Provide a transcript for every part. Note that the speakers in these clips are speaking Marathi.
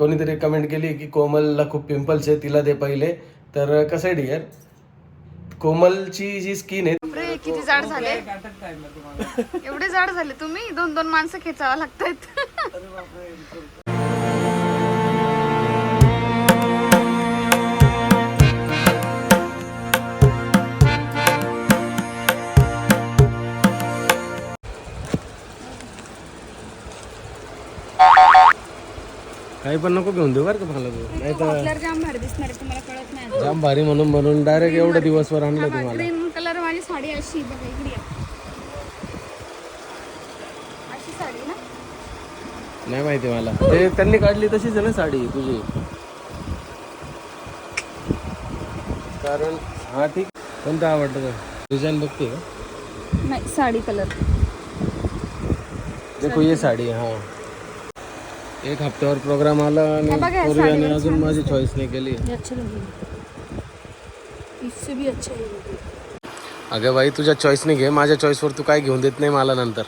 कोणीतरी कमेंट केली की कोमलला खूप पिंपल्स आहे तिला दे पहिले. तर कसं आहे डिअर कोमलची जी स्किन आहे बापरे किती जाड झाले. एवढे जाड झाले तुम्ही? दोन दोन माणसं खेचावा लागतायत. काही पण नको घेऊन देऊ बरं का मला तू. नाही तर कलर जाम भारी दिसणार आहे तुम्हाला कळत नाही जाम भारी म्हणून म्हणून डायरेक्ट एवढं दिवसभर आणलं तुम्हाला. कलर साडी अशी बघा इकडे या. अशी साडी ना? नाही माहिती मला. ते त्यांनी काढली तशीच आहे ना साडी तुझी. कारण हा ठीक कोणतं आवडतं डिझाईन बघते का? नाही साडी कलर देखो ये साडी हाँ. एक हफ्त्यावर प्रोग्राम आला आणि साडीवर अजून माझी चॉईस नाही केली अच्छे लगेगा इससे भी अच्छे अगं बाई तुझ्या चॉईसने घे. माझ्या चॉईसवर तू काय घेऊन देत नाही मला नंतर.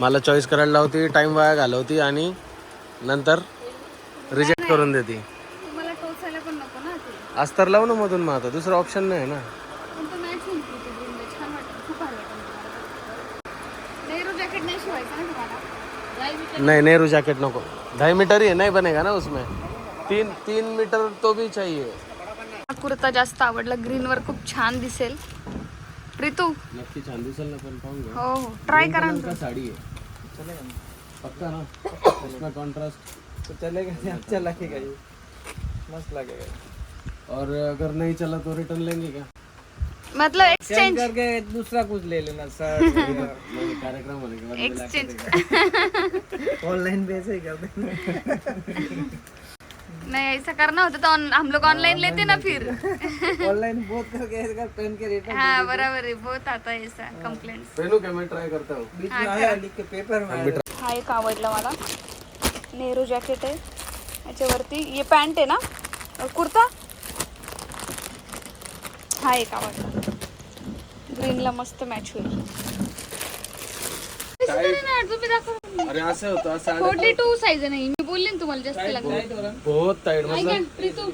मला चॉईस करायला लावती टाइम वाया घालवती आणि नंतर रिजेक्ट करून देते. अस्तर लाव ना मधून मग आता. दुसरं ऑप्शन नाही ना. नहीं नेहरू जैकेट नको. ढाई मीटर ही है नहीं बनेगा ना उसमें। तीन तीन मीटर तो भी चाहिए। कुर्ता जास्त आवडला ग्रीन वर खूप छान दिसेल. प्रीतू? नक्की छान दिसेल ना पण पाहून घ्या. हो हो. ट्राय करा ना. साड़ी है पक्का ना? उसमें कॉन्ट्रास्ट तो चलेगा अच्छा लगेगा ये मस्त लगेगा और अगर नहीं चला तो रिटर्न लेंगे क्या? मतलब चेंज एक्सचेंज करके दूसरा कुछ ले लेना सर कार्यक्रम होने के के एक्सचेंज ऑनलाइन पैसे ही कर देना नहीं ऐसा करना होता तो हम लोग ऑनलाइन लेते ना फिर। ऑनलाइन बहुत करके ऐसा पहन के रिटर्न हाँ बराबर है बहुत आता है ऐसा कंप्लेंट पहनू क्या मैं ट्राई करता हूँ। बीच में आया लिख के पेपर में। हा एक आवडला मला नेहरू जॅकेट आहे याच्यावरती ये पॅन्ट आहे ना? कुर्ता? हा एक आवडला. ग्रीनला मस्त मॅच होईल. अरे असं होतं असं फोर्टी टू साईज नाही मी बोलली ना तुम्हाला जास्त लागलं. बहुत टाइट ऐका मतलब प्रीतू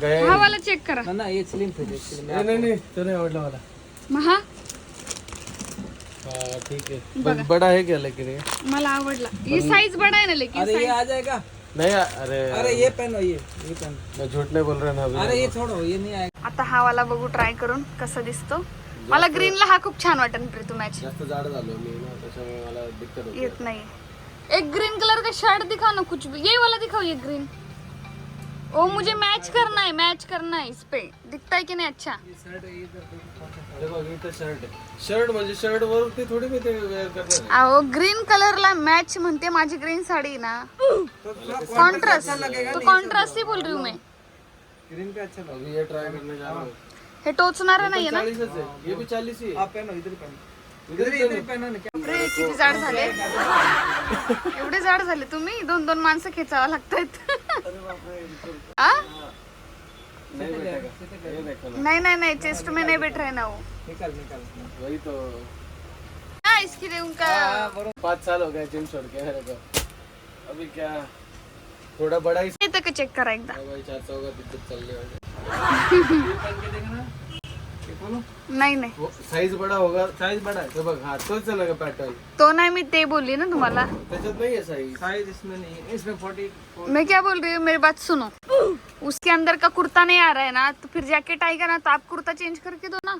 गया हा वाला चेक करा. ना ना ये स्लिम फिट है स्लिम नहीं नहीं नहीं तो नहीं आवडला मला. मग हा हाँ ठीक है ब- बड़ा है क्या लेकिन ये मला आवडला. ये साईज बडा आहे ना लेकिन अरे ये आ जाएगा नहीं अरे. अरे ये पहनो ये ये पहनो मैं झूठ नहीं बोल रहा ना अभी. अरे ये छोड़ो ये नहीं आएगा आता हा वाला बघू ट्राय करून कसा दिसतो. मला ग्रीनला हा खूप छान वाटेल प्रीतू मॅच जास्त जाड झालो मी ना त्याच्यामुळे मला दिक्कत होती. येत नहीं एक ग्रीन कलर का शर्ट दिखाओ ना कुछ भी ये वाला दिखाओ ये ग्रीन ओ मुझे मैच करना है मैच करना है इस पे. दिखता है कि नहीं अच्छा? देखो शर्ट म्हणजे शर्ट वरती थोडी मी ते करणार आहे. अहो ग्रीन कलरला मॅच म्हणते माझी ग्रीन साडी ना. कॉन्ट्रास्ट तो कॉन्ट्रास्ट ही बोल रही हूँ मैं. ग्रीन पे अच्छा ये ट्राय करने जा रहा हूँ. हे. टोचणार नाहीये ना? चालीस है ये भी चालीस ही है आप पहनो इधर ही पहनो इधर ही. इधर ही पहनो ना. क्या? बापरे, किती जाड झाले. एवढे जाड झाले तुम्ही? दोन दोन माणसं खेचावा लागतायत. आ? नहीं नहीं नहीं नहीं चेस्ट में नहीं बैठ रहे ना वो निकल निकल. वही तो. हाँ इसके लिए उनका पाँच साल हो गए जिम छोड़ के मेरे को। अभी क्या? थोड़ा बड़ा ही येतं का चेक करा एकदा. भाई चार सौ का रही नाही नाही. साइज़ बड़ा होगा साइज़ बड़ा है। तो बघ हा तोच ना का पॅटर्न तो नाही मी ते बोलली ना तुम्हाला. त्याच्यात नाही आहे साइज़ साइज़ इसमें नहीं है. इसमें फोर्टी मैं क्या बोल रही हूँ मेरी बात सुनो. उसके अंदर का कुर्ता नहीं आ रहा है ना तो फिर जैकेट आएगा ना तो आप कुर्ता चेंज करके दो ना.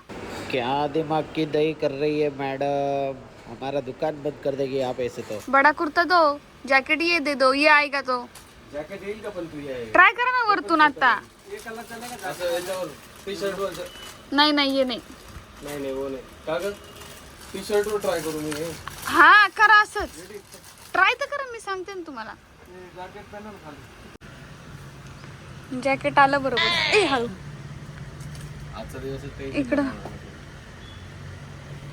क्या दिमाग की दही कर रही है मैडम हमारा दुकान बंद कर देगी आप ऐसे तो. बड़ा कुर्ता दो जैकेट ये दे दो ये आएगा तो. जॅकेट येईल का पण तू ये ट्राय करा ना वरतून आता. असं याच्यावर टी शर्ट वर नाही नाही ये नाही. नाही नाही वो नाही. का ग? टी शर्ट वर ट्राय करू मी हे. हा करा असंच. ट्राय तर करा मी सांगते ना तुम्हाला. जॅकेट आलं बरोबर. ए हळू. आजचा दिवस ते इकडं.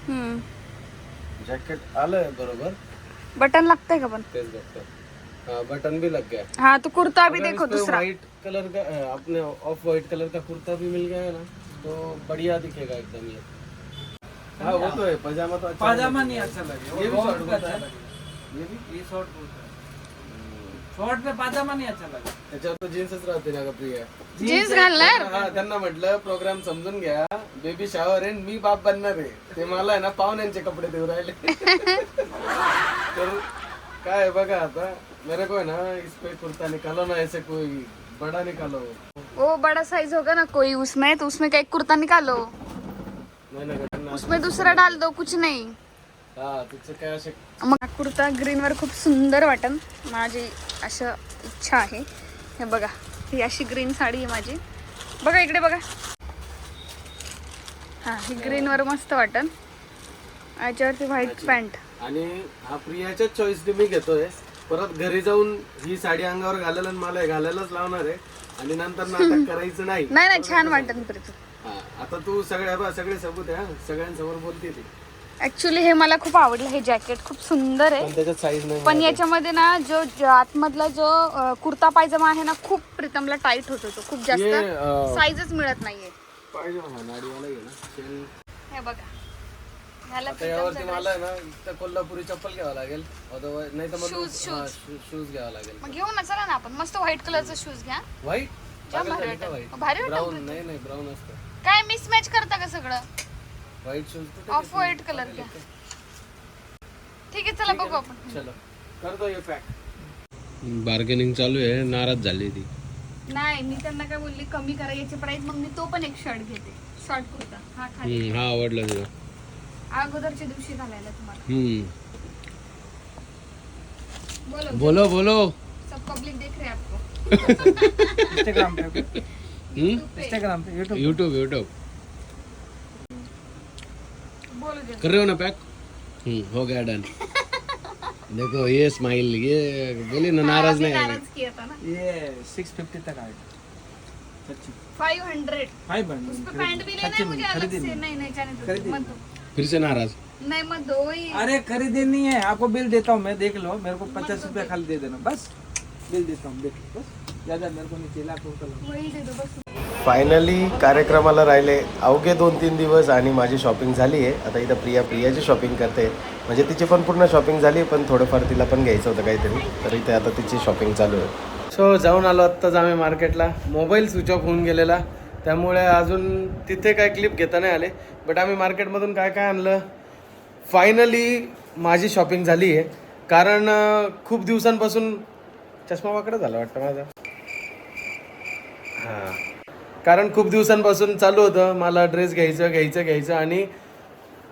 हम्म. जॅकेट आलं बरोबर. बटन लागतंय का पण? तेच बघतो हाँ बटन भी लग गया। हाँ तो कुर्ता भी देखो दूसरा। व्हाइट कलर का अपने ऑफ़ व्हाइट कलर का कुर्ता भी मिल गया है ना तो बढ़िया दिखेगा एकदम ये। हाँ वो तो है पजामा तो अच्छा पाजामा नहीं अच्छा लगेगा ये भी शॉर्ट अच्छा है। ये भी ये शॉर्ट बहुत है। शॉर्ट में पाजामा नहीं अच्छा लगा। त्याच्यावर तर जीन्सच राहते ना का प्रिया जीन्स घालणार हा। त्यांना म्हटलं प्रोग्राम समजून घ्या बेबी शावर आहे मी बाप बनणार आहे ते मला आहे ना पाहुण्यांचे कपडे देऊ राहिले. तर काय बघा आता मेरे को है ना इस पे कुर्ता निकालो ना ऐसे कोई बड़ा निकालो. वो बड़ा साइज होगा ना कोई उसमें तो उसमें का एक कुर्ता निकालो. नाही ना उसमें दूसरा डाल दो कुछ नहीं. हा मग कुर्ता ग्रीनवर खूप सुंदर वाटन. माझी असं इच्छा आहे. हे बघा ही अशी ग्रीन साडी आहे माझी. बघा इकडे बघा. हा ही ग्रीनवर मस्त वाटन. याच्यावरती व्हाईट पॅन्ट आणि हा प्रियाच्याच चॉईसने मी घेतोय. परत घरी जाऊन ही साडी अंगावर घालायला आणि मला हे घालायलाच लावणार आहे. आणि नंतर नाटक करायचं नाही. नाही नाही छान प्रीतू हा, आता तू सगळ्या सगळे सबूत आहे हा. सगळ्यांसमोर बोलते ती. ऍक्च्युली हे मला खूप आवडलं हे जॅकेट खूप सुंदर आहे. पण त्याच्यात साईज नाही पण याच्यामध्ये ना जो जो आतमधला जो अं, कुर्ता पायजमा आहे ना खूप प्रीतमला टाईट होत होतो खूप जास्त अं, साईजच मिळत नाहीये. पाहिजे हा नाडीवाला घे ना. हे बघा. आता यावरती मला आहे ना इथं कोल्हापुरी चप्पल घ्यावं लागेल. नाही तर मग शूज घ्यावा लागेल. मग घेऊ ना चला ना आपण. मस्त व्हाईट कलरचा शूज घ्या. व्हाईट जाम भारी भारी ब्राऊन नाही नाही ब्राऊन असतं. काय मिस मॅच करता का सगळं? White shoes off white colour घ्या. ठीक आहे चला बघू आपण. चलो. करतो हे पॅक बार्गेनिंग चालू आहे. नाराज झाली ती. नाही मी त्यांना काय बोलली कमी करा याची प्राइस मग मी तो पण एक शर्ट घेते. शॉर्ट कुर्ता. हा खाली. हा आवडला तुला. अगोदरच्या दिवशी घालायला तुम्हाला. हम्म. बोलो बोलो बोलो सब पब्लिक देख रहे हैं आपको. इंस्टाग्राम पे हम्म? इंस्टाग्राम पे. यूट्यूब यूट्यूब यूट्यूब बोलो. कर रहे हो ना पैक हम्म हो गया डन देखो ये स्माइल ये बोली ना नाराज नहीं आएगी नाराज किया था ना. ये सिक्स फिफ्टी तक आएगा सच्ची. फाइव हंड्रेड फाइव उस पे पैंट भी लेना है मुझे अलग से. नहीं नहीं जाने दो खरीदी मत दो। फिर से नाराज। नहीं मत दो ही। अरे खरीदी नहीं है। आपको बिल देता हूँ मैं देख लो। मेरे को पचास रुपया खाली दे देना। बस बिल देता हूँ देख लो बस। ज्यादा मेरे को नहीं चाहिए लाख रुपये वही दे दो बस। फायनली कार्यक्रमाला राहिले. अवघे दोन तीन दिवस आणि माझी शॉपिंग झाली आहे. आता इथं प्रिया प्रियाची शॉपिंग करते. म्हणजे तिची पण पूर्ण शॉपिंग झाली पण थोडंफार तिला पण घ्यायचं होतं काहीतरी. तर इथे आता तिची शॉपिंग चालू आहे. सो जाऊन आलो आत्ताच आम्ही मार्केटला मोबाईल स्विच ऑफ होऊन गेलेला. त्यामुळे अजून तिथे काय क्लिप घेता नाही आले. बट आम्ही मार्केटमधून काय काय आणलं? फायनली माझी शॉपिंग झाली आहे. कारण खूप दिवसांपासून चष्मा वाकडा झाला वाटतं माझा. हां. कारण खूप दिवसांपासून चालू होतं. मला ड्रेस घ्यायचं घ्यायचं घ्यायचं आणि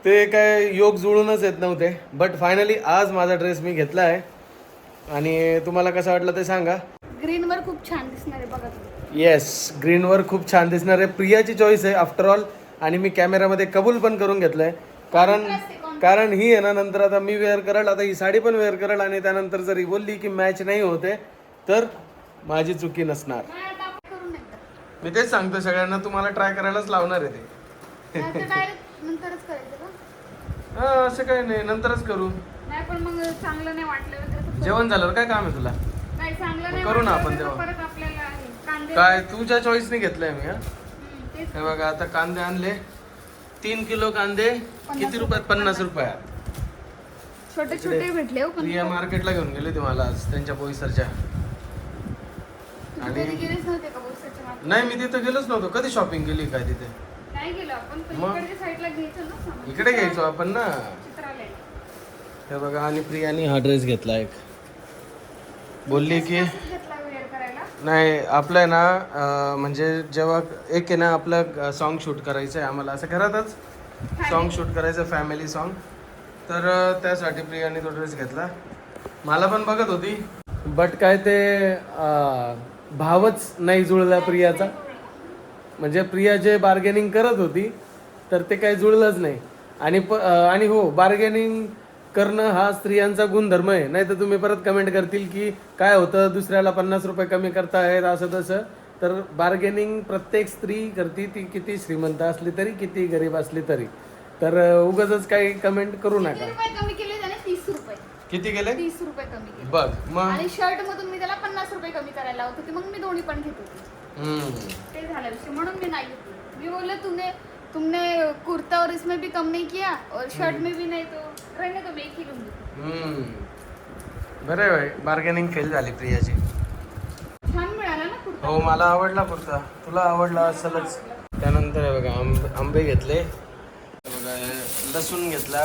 ते काय योग जुळूनच येत नव्हते. बट फायनली आज माझा ड्रेस मी घेतला आहे. आणि तुम्हाला कसं वाटलं ते सांगा. ग्रीनवर खूप छान दिसणार आहे बघा येस ग्रीनवर खूप छान दिसणार आहे. प्रियाची चॉईस आहे आफ्टर ऑल आणि मी कॅमेरामध्ये कबूल पण करून घेतलं आहे कारण कारण ही आहे ना नंतर आता मी वेअर करेल आता ही साडी पण वेअर करेल आणि त्यानंतर जर ही बोलली की मॅच नाही होते तर माझी चुकी नसणार. मी तेच सांगतो सगळ्यांना तुम्हाला ट्राय करायलाच लावणार आहे ते. हा असं काही नाही नंतरच करू. जेवण झाल्यावर काय काम आहे तुला? करू ना आपण तेव्हा. काय तुझ्या चॉईसने घेतलंय मी हा? हे बघा आता कांदे आणले. तीन किलो कांदे किती रुपयात? पन्नास रुपयात. छोटे छोटे भेटले हो पण प्रिया मार्केटला घेऊन गेली होती मला आज त्यांच्या बोईसरच्या. तुम्ही कधी गेलेच नव्हते का बोरसाच्या मागे? नाही मी तिथं गेलोच नव्हतो. कधी शॉपिंग केली काय तिथे? नाही गेलो आपण पण मग? इकडच्या साईडला घ्यायचं ना सामान. इकडे घ्यायचो आपण ना. हे बघा आणि प्रियाने हा ड्रेस घेतला एक. बोलली की असंच घेतला वेअर करायला नाही आपलं आहे ना म्हणजे जेव्हा एक आहे ना आपलं सॉन्ग शूट करायचं आहे आम्हाला. असं घरातच सॉन्ग शूट करायचं फॅमिली सॉन्ग तर त्यासाठी प्रियाने तो ड्रेस घेतला. मला पण बघत होती. बट काय ते अं, भावच नाही जुळला प्रियाचा. म्हणजे प्रिया जे बार्गेनिंग करत होती तर ते काही जुळलंच नाही. आणि प अं, आणि हो बार्गेनिंग करणं हा स्त्रियांचा गुणधर्म आहे. नाही तर तुम्ही परत कमेंट करतील की काय होतं? दुसऱ्याला पन्नास रुपये कमी करतायत असं तसं. तर बार्गेनिंग प्रत्येक स्त्री करते ती किती श्रीमंत असली तरी किती गरीब असली तरी. तर उगाच काही कमेंट करू नका. कमी केले त्याने? तीस रुपये. किती गेले तीस रुपये कमी केले. बघ मग? आणि शर्ट मधून मी त्याला पन्नास रुपये कमी करायला लावत होती मग मी दोन्ही पण घेत होती. हम्म. ते झाला विषय. म्हणून मी नाही घेतली. मी बोलले तुमने तुमने कुर्ता और इसमें भी कम नहीं किया और शर्ट में भी नहीं तो ही हम्म. बरं आहे भाई बार्गेनिंग फेल झाली प्रियाची. हो मला आवडला कुर्ता. तुला आवडला असेलच. त्यानंतर हे बघा आंबे आंबे घेतले. बघा लसूण घेतला.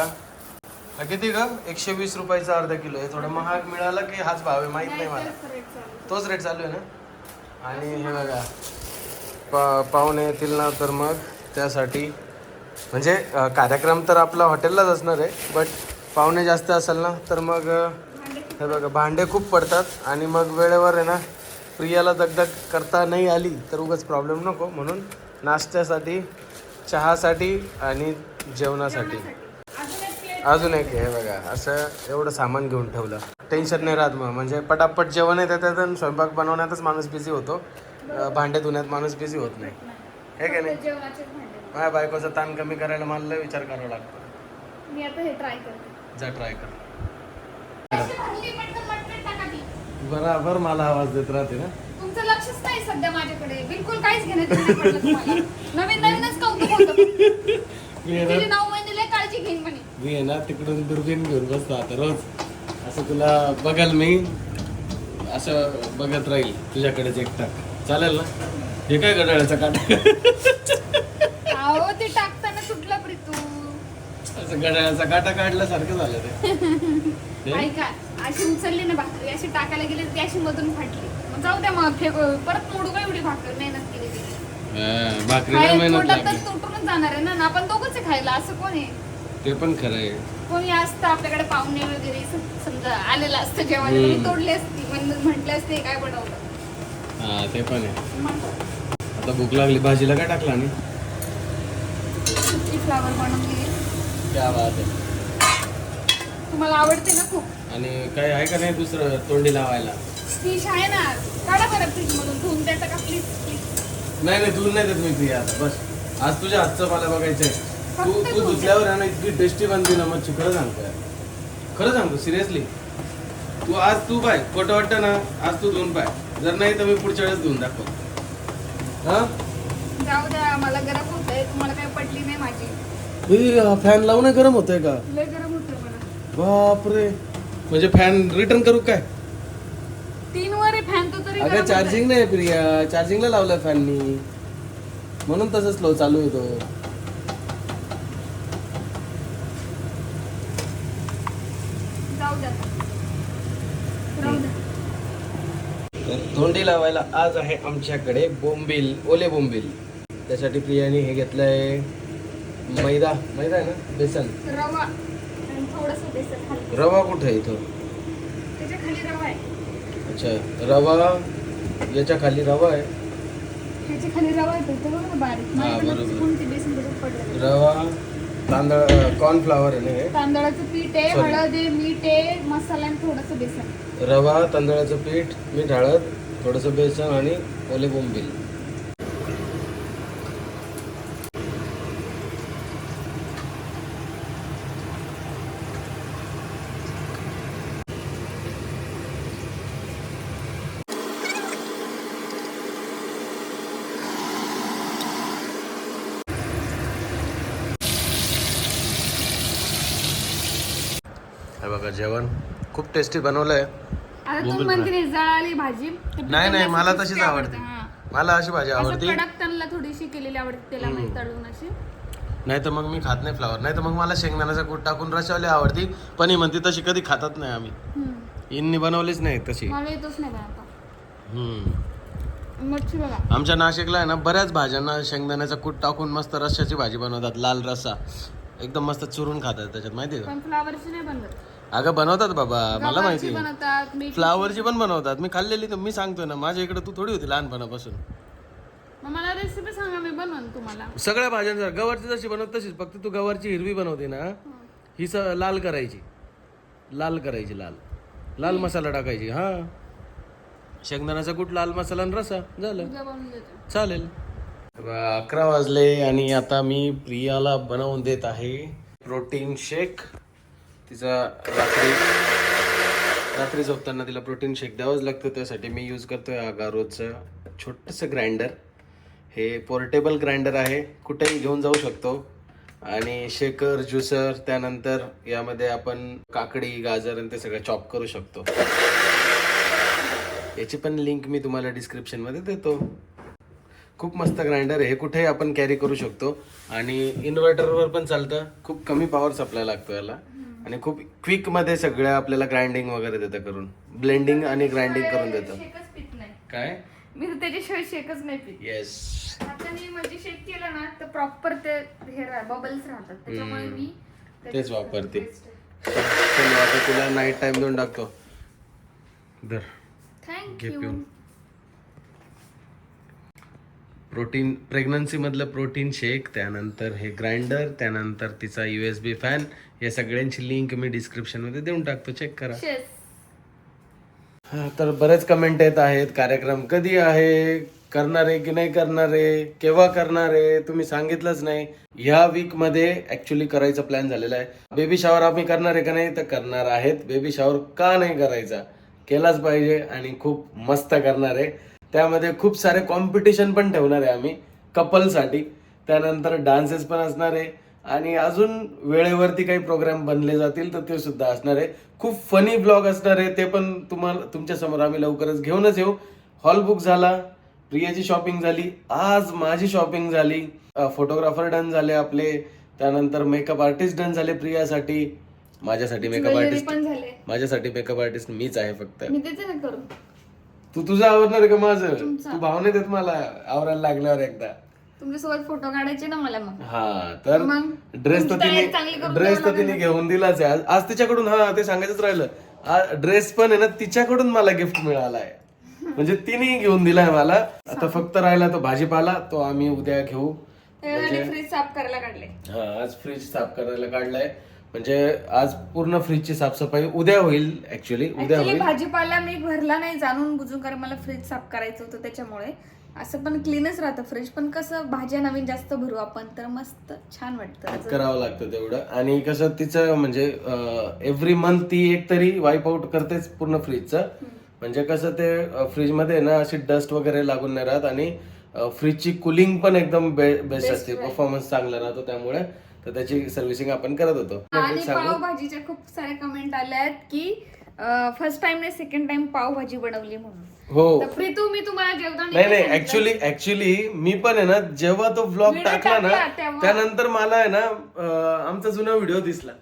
हा किती ग? एकशे वीस रुपयाचा अर्धा किलो. आहे थोडं महाग मिळाला की हाच भाव आहे माहीत नाही मला. तोच रेट चालू आहे ना? आणि हे बघा पा पाहुणे येतील ना तर मग त्यासाठी म्हणजे कार्यक्रम तर आपला हॉटेललाच असणार आहे बट पाहुणे जास्त असेल ना तर मग हे बघा भांडे खूप पडतात आणि मग वेळेवर आहे ना प्रियाला दगदग करता नाही आली तर उगाच प्रॉब्लेम नको. म्हणून नाश्त्यासाठी चहासाठी आणि जेवणासाठी. अजून एक हे बघा असं एवढं सामान घेऊन ठेवलं. टेन्शन नाही राहत मग म्हणजे पटापट जेवण येतं त्यात स्वयंपाक बनवण्यातच माणूस बिझी होतो. भांडे धुण्यात माणूस बिझी होत नाही. हे का नाही? माझ्या बायकोचा ताण कमी करायला मला लय विचार करावा लागतो. मी आता हे ट्राय करते. जा ट्राय कर. अशी भांडी पटकन मटकन टाका ती. बराबर मला आवाज देत राहते ना. तुमचं लक्षच नाही सध्या माझ्याकडे. बिलकुल काहीच घेण्यात नाही पडलं तुम्हाला. नवीन नवीनच कौतुक होतं. मी आहे तिची ना नऊ महिने लय काळजी घेईन म्हणे. मी आहे ना तिकडून दुर्बीन घेऊन बसतो आता रोज. असं तुला बघाल मी असं बघत राहील तुझ्याकडेच एकटाक चालेल ना? हे काय घड्याळाचा काटा? अहो ते टाकताना सुटलं प्रीतू असं घड्याळाचा काटा काढल्यासारखं झालं ते? ऐका अशी उचलली ना भाकरी अशी टाकायला गेली ती अशी मधून फाटली. मग जाऊ द्या मग फेक परत मोडू का एवढी भाकर मेहनत केली तिने. हा, भाकरीला काय मेहनत तुटूनच जाणार आहे ना आपण दोघंच आहे खायला असं कोण आहे? ते पण खरं आहे. कोणी असतं आपल्याकडे पाहुणे वगैरे सम- समजा आलेलं असतं जेवायला मी हम्म. तोडले असती म्हणून म्हटले असते काय बनवलं? हा ते पण आहे. मग? आता भूक लागली भाजीला काय टाकलं आणि? सुकी फ्लावर बनवली क्या बात आहे. तुम्हाला आवडते ना खूप. आणि काय आहे का नाही दुसरं तोंडी लावायला? फिश आहे ना. काढा बरं फ्रीज मधून धुवून द्यायचं का? प्लीज प्लीज नाही नाही दूर नाही देत मी प्रिया आता. बस. आज तुझ्या हातचं मला बघायचंय. तू फक्त तू तू. धुतल्यावर आहे ना इतकी टेस्टी बनते ना मच्छी. खरं सांगतो यार. खरं सांगतो सिरियसली तू आज तू पाय खोटं वाटतं ना आज तू धुवून पाय. जर नाही तर मी पुढच्या वेळेस धुवून दाखव हा जाऊ द्या मला गरम होत पटली नाही फॅन लावून गरम होतोय का? लय गरम होतं मला बापरे. म्हणजे फॅन रिटर्न करू काय? तीन वर आहे फॅन तो तरी गरम अगं होतंय. चार्जिंग नाही प्रिया. चार्जिंगला लावलाय फॅननी म्हणून तसं स्लो चालू येतो जाऊ द्या राहू द्या तोंडी लावायला आज आहे आमच्याकडे बोंबील ओले बोंबील. त्यासाठी प्रियाने हे घेतलंय मैदा. मैदा आहे ना? बेसन. रवा रवा कुठे आहे इथं? त्याच्याखाली रवा आहे. अच्छा रवा याच्या खाली रवा आहे? रवा आहे तांदळ कॉर्नफ्लावर आहे ना हे? तांदळाचं पीठ आहे. हळद आहे मीठ आहे मसाला आणि थोडंसं बेसन. रवा तांदळाचं पीठ मीठ हळद थोडंसं बेसन आणि ओले बोंबील. जेवण. खूप टेस्टी आता तुम्ही म्हणते नाही, जळाली भाजी. ते नाही मला तशीच आवडते. मला अशी भाजी आवडते. कडक त्यांना थोडीशी केलेली आवडते तेलामध्ये तळून अशी. नाही तर मग मी खात नाही फ्लावर नाही तर मग मला शेंगदाण्याचा कूट टाकून रशावली आवडती. पण ही म्हणते तशी कधी खातात नाही आम्ही. हम्म. इंनी बनवलीच नाही तशी. आमच्या नाशिकला आहे ना बऱ्याच भाज्यांना शेंगदाण्याचा कूट टाकून मस्त रश्श्याची भाजी बनवतात लाल रस्सा. एकदम मस्त चुरून खातात त्याच्यात माहिती आहे पण फ्लावरची नाही बनवत. का अगं बनवतात बाबा मला गव्हाची माहिती आहे. बनवतात मीठ फ्लावरची पण बनवतात. मी खाल्लेली तर मी सांगतोय ना माझ्या इकडे तू थोडी होती लहानपणापासून. मग मला रेसिपी सांगा मी बनवून तुम्हाला. सगळ्या भाज्यांचा गवारची जशी बनवत तशीच फक्त तू गवारची हिरवी बनवते ना ही. स लाल करायची. लाल करायची लाल. लाल मसाला टाकायची हा. शेंगदाण्याचा कुठ लाल मसाला आणि रसा झालं. उद्या बनवून देते चालेल अकरा वाजले आणि आता मी प्रियाला बनवून देत आहे प्रोटीन शेक. तिचा रात्री रात्री झोपताना तिला प्रोटीन शेक द्यावंच लागतं त्यासाठी मी यूज करतोय अगारोचं छोटंसं ग्राइंडर हे पोर्टेबल ग्राइंडर आहे कुठेही घेऊन जाऊ शकतो. आणि शेकर ज्युसर त्यानंतर यामध्ये आपण काकडी गाजर आणि ते सगळं चॉप करू शकतो. याची पण लिंक मी तुम्हाला डिस्क्रिप्शनमध्ये देतो. खूप मस्त ग्राइंडर आहे हे कुठेही आपण कॅरी करू शकतो. आणि इन्व्हर्टरवर पण चालतं खूप कमी पॉवर सप्लाय लागतो याला. आणि खूप क्विकमध्ये सगळं आपल्याला ग्राइंडिंग वगैरे देतं करून. ब्लेंडिंग आणि ग्राइंडिंग करून देतं. शेकच पित नाही. काय? मी तर त्याच्याशिवाय शेकच नाही पित. येस हाताने म्हणजे शेक केलं ना तर प्रॉपर ते हे बबल्स राहतात. त्याच्यामुळे मी तेच वापरते. चल आता तुला नाईट टाइम देऊन टाकतो. धर. थँक्यू प्रोटीन प्रेग्नन्सी मधलं प्रोटीन शेक त्यानंतर हे ग्राइंडर त्यानंतर तिचा यू एस बी फॅन या सगळ्यांची लिंक मी डिस्क्रिप्शनमध्ये देऊन टाकतो. चेक करा. हा, तर बरेच कमेंट येत आहेत. कार्यक्रम कधी आहे? करणार आहे की नाही करणार आहे? केव्हा करणार आहे? तुम्ही सांगितलंच नाही. ह्या वीकमध्ये ऍक्च्युली करायचा प्लॅन झालेला आहे. बेबी शॉवर आम्ही करणार आहे का नाही? तर करणार आहेत. बेबी शॉवर का नाही करायचा? केलाच पाहिजे आणि खूप मस्त करणार आहे. त्यामध्ये खूप सारे कॉम्पिटिशन पण ठेवणार आहे आम्ही कपलसाठी त्यानंतर डान्सेस पण असणार आहे. आणि अजून वेळेवरती काही प्रोग्राम बनले जातील तर ते सुद्धा असणार आहे. खूप फनी ब्लॉग असणार आहे ते पण तुम्हाला तुमच्यासमोर आम्ही लवकरच घेऊनच येऊ. हॉल बुक झाला प्रियाची शॉपिंग झाली आज माझी शॉपिंग झाली. फोटोग्राफर डन झाले आपले त्यानंतर मेकअप आर्टिस्ट डन झाले प्रियासाठी. माझ्यासाठी मेकअप आर्टिस्ट माझ्यासाठी मेकअप आर्टिस्ट मीच आहे फक्त. तू तुझं आवडणार आहे का माझं? तू भाव नाही देत मला आवरायला लागल्यावर एकदा. तुमच्यासोबत फोटो काढायचे ना मला मग. हा तर मग ड्रेस तर तुमची तयारी चांगली तिने करून ड्रेस तर तिने घेऊन दिलाच आहे. आज- आज तिच्याकडून हा ते सांगायचंच राहिलं. ड्रेस पण आहे ना तिच्याकडून मला गिफ्ट मिळाला आहे म्हणजे तिने घेऊन दिलाय मला. आता फक्त राहिला तो भाजीपाला तो आम्ही उद्या घेऊ. फ्रीज साफ करायला काढले. हा आज फ्रीज साफ करायला काढलाय. म्हणजे आज पूर्ण फ्रीजची साफसफाई उद्या होईल ऍक्च्युली उद्या होईल. भाजीपाला मी भरला नाही जाणून बुजून कारण मला फ्रीज साफ करायचं होतं त्याच्यामुळे. असं पण क्लीनच राहतं फ्रीज पण कसं भाज्या नवीन जास्त भरू आपण तर मस्त छान वाटतं. करावं लागतं तेवढं. आणि कसं तिचं म्हणजे एव्हरी मंथ ती एक तरी वाईप आउट करतेच पूर्ण फ्रीजचं म्हणजे कसं ते फ्रीजमध्ये ना अशी डस्ट वगैरे लागून नाही राहत. आणि फ्रीजची कुलिंग पण एकदम बेस्ट असते. परफॉर्मन्स चांगला राहतो त्यामुळे. तर त्याची सर्व्हिसिंग आपण करत होतो. आणि पावभाजीच्या खूप साऱ्या कमेंट आल्या आहेत की फर्स्ट टाइम नाही सेकंड टाइम पावभाजी बनवली म्हणून. हो. तर प्रीतू मी तुम्हाला जेवताना नाही नाही ऍक्च्युली ऍक्च्युली मी पण आहे ना जेव्हा तो ब्लॉग Video टाकला ना तेव्हा. त्यानंतर मला आहे ना अं, आमचा जुना व्हिडिओ दिसला.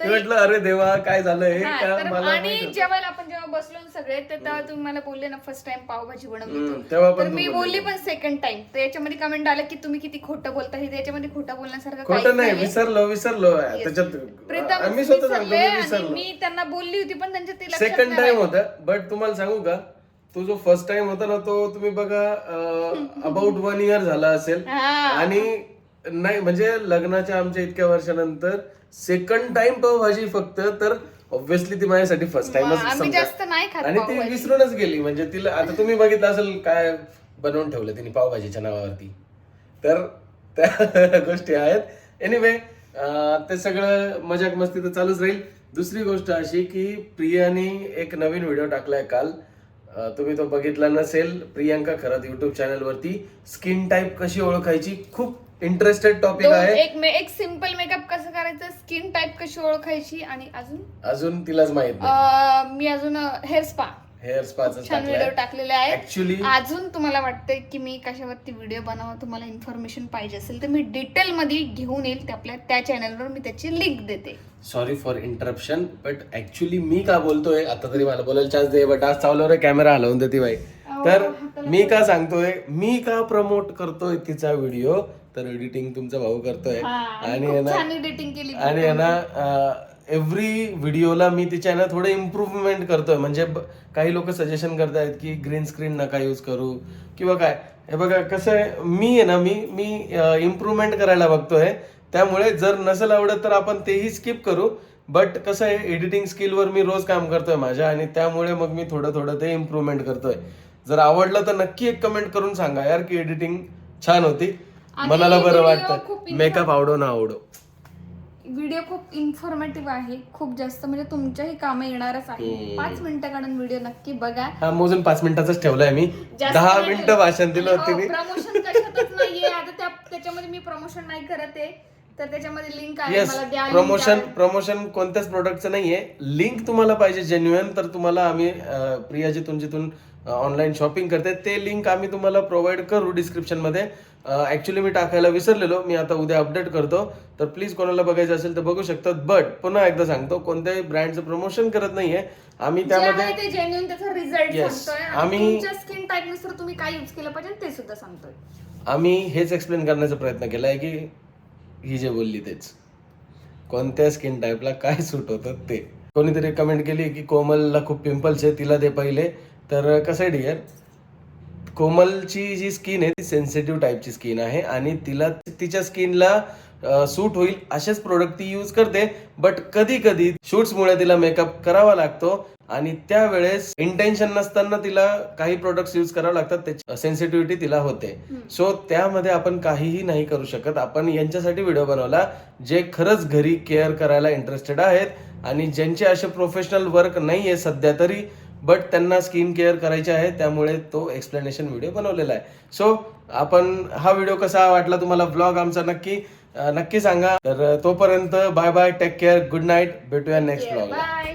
मी म्हटलं अरे देवा काय झालंय? हा, का तर मला आणि जेव्हा आपण जेव्हा बसलो ना सगळे तर तेव्हा तुम्ही मला बोलले ना फर्स्ट टाइम पावभाजी बनवली हम्म, तू. तेव्हा तर पण मी बोलली पण सेकंड टाइम तर याच्यामध्ये कमेंट आलं की तुम्ही किती खोटं बोलता हे त्याच्यामध्ये खोटं बोलण्यासारखं काहीच खोटं नाही नाहीये. विसरलो विसरलो. त्याच्यात प्रीतम आम्ही स्वतः सांगतो विसरले मी आणि विसरलो. मी त्यांना बोलली होती पण त्यांच्या ते लक्षात सेकंड नाही टाइम होता बट तुम्हाला सांगू का तो जो फर्स्ट टाइम होता ना तो तुम्ही बघा अबाउट वन इयर झाला असेल. हा. आणि नाही म्हणजे लग्नाच्या आमच्या इतक्या वर्षानंतर सेकंड टाइम पावभाजी फक्त तर ऑब्विसली ती माझ्यासाठी फर्स्ट टाइमच आम्ही जास्त नाही खात आणि ती विसरूनच गेली म्हणजे तिला आता तुम्ही बघितलं असेल काय बनवून ठेवलं तिने पावभाजीच्या नावावरती. तर त्या गोष्टी आहेत. एनिवे ते सगळं मजाक मस्ती तर चालूच राहील. दुसरी गोष्ट अशी की प्रियाने एक नवीन व्हिडिओ टाकलाय काल. अं, तुम्ही तो बघितला नसेल प्रियांका खरत युट्यूब चॅनल वरती. स्किन टाईप कशी ओळखायची? खूप इंटरेस्टेड टॉपिक आहे. एक मे- एक सिंपल मेकअप कसं करायचं? स्किन टाईप कशी ओळखायची? आणि अजून? अजून तिलाच माहीत नाही. अं, मी अजून हेअर स्पा हेअर स्पाच छान व्हिडिओ टाकलेले आहे ऍक्च्युली अजून तुम्हाला वाटतंय की मी कशावरती व्हिडिओ बनवा तुम्हाला इन्फॉर्मेशन पाहिजे असेल तर मी डिटेल मध्ये घेऊन येईल ते आपल्या त्या चॅनलवर मी त्याची लिंक देते. Sorry for interruption but actually मी का बोलतोय? आता तरी मला बोलायला चान्स दे बट आज चावल्यावर कॅमेरा हलवून देते बाई. तर मी का सांगतोय? मी का प्रमोट करतोय तिचा व्हिडिओ तर एडिटिंग तुमचा भाऊ करतोय. आणि आहे ना छान एडिटिंग केली आणि आहे ना एव्हरी व्हिडिओला मी तिच्या ना थोडं इम्प्रूव्हमेंट करतोय. म्हणजे ब- काही लोक सजेशन करतायत की ग्रीन स्क्रीन नका यूज करू किंवा काय. हे बघा कसं आहे मी आहे ना मी मी इम्प्रूव्हमेंट करायला बघतोय. त्यामुळे जर नसेल आवडत तर आपण तेही स्किप करू. बट कसं आहे एडिटिंग स्किलवर मी रोज काम करतोय माझ्या आणि त्यामुळे मग मी थोडं थोडं ते इम्प्रूव्हमेंट करतोय. जर आवडलं तर नक्की एक कमेंट करून सांगा यार की एडिटिंग छान होती. मनाला बरं वाटतं. मेकअप आवडो ना आवडो. व्हिडिओ खूप इन्फॉर्मेटिव्ह आहे. खूप जास्त म्हणजे तुमच्याही कामे येणारच आहे. पाच मिनिटं काढून व्हिडिओ नक्की बघा. हा मोजून पाच मिनिटाचाच ठेवलाय मी. जास्त दहा नाही मिनिटं भाषण दिलं होतं हो, तिने प्रमोशन कशातच नाहीये. आता त्या त्याच्यामध्ये मी प्रमोशन नाही करत आहे. तर त्याच्यामध्ये लिंक आहे. येस मला द्या link प्रमोशन द्या. प्रमोशन कोणत्याच प्रोडक्टचं नाहीये. लिंक तुम्हाला पाहिजे जेन्युअन तर तुम्हाला आम्ही अं, प्रिया जिथून जिथून ऑनलाईन शॉपिंग करते. ते लिंक आम्ही तुम्हाला प्रोव्हाइड करू डिस्क्रिप्शनमध्ये. ऍक्च्युली मी टाकायला विसरलेलो. मी आता उद्या अपडेट करतो. तर प्लीज कोणाला बघायचं असेल तर बघू शकतात. बट पुन्हा एकदा सांगतो कोणत्याही ब्रँडचं प्रमोशन करत नाहीये. आम्ही आहे त्यामध्ये जेन्युन त्याचा रिझल्ट आम्ही- स्किन टाईपनुसार तुम्ही काय युज केलं पाहिजे ते सुद्धा सांगतोय. आम्ही हेच एक्सप्लेन करण्याचा प्रयत्न केलाय की ही जे बोलली तेच. कोणत्या स्किन टाईपला काय सूट होतं ते. कोणीतरी कमेंट केली की कोमलला खूप पिंपल्स आहे तिला दे पहिले. तर कसं आहे डिअर कोमलची जी स्किन आहे ती सेन्सिटिव्ह टाईपची स्किन आहे आणि तिला तिच्या स्किनला सूट होईल असेच प्रोडक्ट ती यूज करते. बट कधी कधी शूट्समुळे तिला मेकअप करावा लागतो आणि त्यावेळेस इंटेन्शन नसताना तिला काही प्रोडक्ट्स यूज करावे लागतात त्याची सेन्सिटिव्हिटी तिला होते. सो त्यामध्ये आपण काहीही नाही करू शकत. आपण यांच्यासाठी व्हिडिओ बनवला जे खरंच घरी केअर करायला इंटरेस्टेड आहेत आणि ज्यांचे असे प्रोफेशनल वर्क नाही आहे सध्या तरी बट त्यांना स्किन केअर करायची आहे त्यामुळे तो एक्सप्लेनेशन व्हिडिओ बनवलेला आहे. सो आपण हा व्हिडिओ कसा वाटला तुम्हाला? ब्लॉग आमचा नक्की नक्की सांगा. तर तोपर्यंत bye bye take care good night भेटूया नेक्स्ट ब्लॉगला बाय